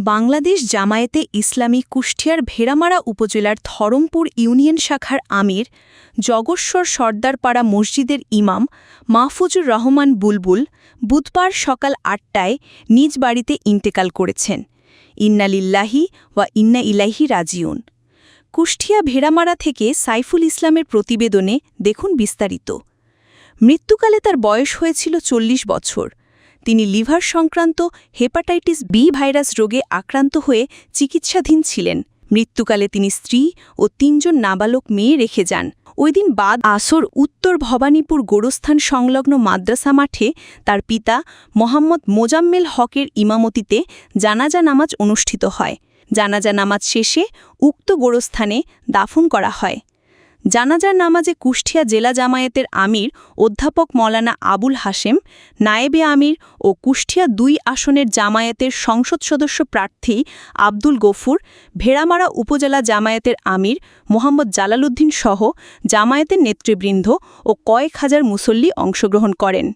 বাংলাদেশ জামায়াতে ইসলামী কুষ্টিয়ার ভেড়ামারা উপজেলার ধরমপুর ইউনিয়ন শাখার আমির জগস্বর সর্দারপাড়া মসজিদের ইমাম মাহফুজুর রহমান বুলবুল বুধবার সকাল আটটায় নিজ বাড়িতে ইন্তেকাল করেছেন। ইন্নালিল্লাহি ওয়া ইন্না ইলাইহি রাজিউন। কুষ্টিয়া ভেড়ামারা থেকে সাইফুল ইসলামের প্রতিবেদনে দেখুন বিস্তারিত। মৃত্যুকালে তার বয়স হয়েছিল চল্লিশ বছর। তিনি লিভার সংক্রান্ত হেপাটাইটিস বি ভাইরাস রোগে আক্রান্ত হয়ে চিকিৎসাধীন ছিলেন। মৃত্যুকালে তিনি স্ত্রী ও তিনজন নাবালক মেয়ে রেখে যান। ওই দিন বাদ আসর উত্তর ভবানীপুর গোরস্থান সংলগ্ন মাদ্রাসা মাঠে তার পিতা মোহাম্মদ মোজাম্মেল হকের ইমামতিতে জানাজা নামাজ অনুষ্ঠিত হয়। জানাজা নামাজ শেষে উক্ত গোরস্থানে দাফন করা হয়। জানাজার নামাজে কুষ্টিয়া জেলা জামায়াতের আমির অধ্যাপক মৌলানা আবুল হাশেম, নায়েবে আমির ও কুষ্টিয়া দুই আসনের জামায়াতের সংসদ সদস্য প্রার্থী আব্দুল গফুর, ভেড়ামারা উপজেলা জামায়াতের আমির মোহাম্মদ জালালুদ্দিন সহ জামায়াতের নেতৃবৃন্দ ও কয়েক হাজার মুসল্লি অংশগ্রহণ করেন।